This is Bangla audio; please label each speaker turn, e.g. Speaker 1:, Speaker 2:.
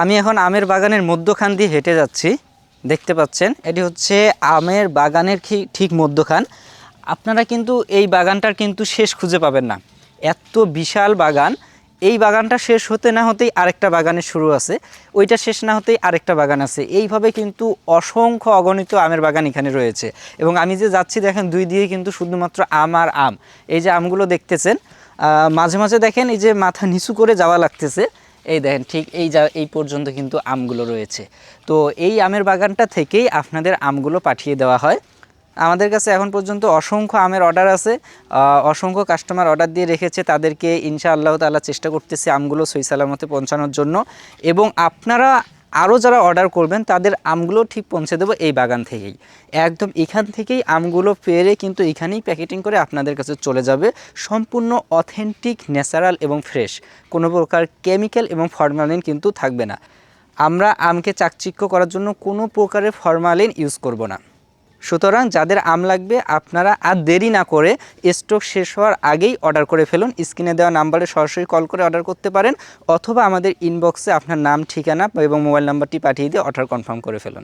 Speaker 1: আমি এখন আমের বাগানের মধ্যখান দিয়ে হেঁটে যাচ্ছি। দেখতে পাচ্ছেন, এটি হচ্ছে আমের বাগানের ঠিক মধ্যখান। আপনারা কিন্তু এই বাগানটার কিন্তু শেষ খুঁজে পাবেন না। এত বিশাল বাগান। এই বাগানটা শেষ হতে না হতেই আরেকটা বাগানের শুরু আছে। ওইটা শেষ না হতেই আরেকটা বাগান আছে। এইভাবে কিন্তু অসংখ্য অগণিত আমের বাগান এখানে রয়েছে। এবং আমি যে যাচ্ছি, দেখেন, দুই দিয়ে কিন্তু শুধুমাত্র আম আর আম। এই যে আমগুলো দেখতেছেন মাঝে মাঝে দেখেন, এই যে মাথা নিচু করে যাওয়া লাগতেছে। এই দেখেন, ঠিক এই যা, এই পর্যন্ত কিন্তু আমগুলো রয়েছে। তো এই আমের বাগানটা থেকেই আপনাদের আমগুলো পাঠিয়ে দেওয়া হয়। আমাদের কাছে এখন পর্যন্ত অসংখ্য আমের অর্ডার আছে। অসংখ্য কাস্টমার অর্ডার দিয়ে রেখেছে। তাদেরকে ইনশা আল্লাহ তাল্লাহ চেষ্টা করতেছে আমগুলো সই সালামতে পৌঁছানোর জন্য। এবং আপনারা আরও যারা অর্ডার করবেন, তাদের আমগুলো ঠিক পৌঁছে দেবো এই বাগান থেকেই। একদম এখান থেকেই আমগুলো পেরে কিন্তু এখানেই প্যাকেটিং করে আপনাদের কাছে চলে যাবে। সম্পূর্ণ অথেন্টিক, ন্যাচারাল এবং ফ্রেশ। কোনো প্রকার কেমিক্যাল এবং ফর্মালিন কিন্তু থাকবে না। আমরা আমকে চাকচিক্য করার জন্য কোনো প্রকারের ফর্মালিন ইউজ করব না। সুতরাং যাদের আম লাগবে, আপনারা আর দেরি না করে স্টক শেষ হওয়ার আগেই অর্ডার করে ফেলুন। স্ক্রিনে দেওয়া নাম্বারে সরাসরি কল করে অর্ডার করতে পারেন, অথবা আমাদের ইনবক্সে আপনার নাম, ঠিকানা এবং মোবাইল নাম্বারটি পাঠিয়ে দিয়ে অর্ডার কনফার্ম করে ফেলুন।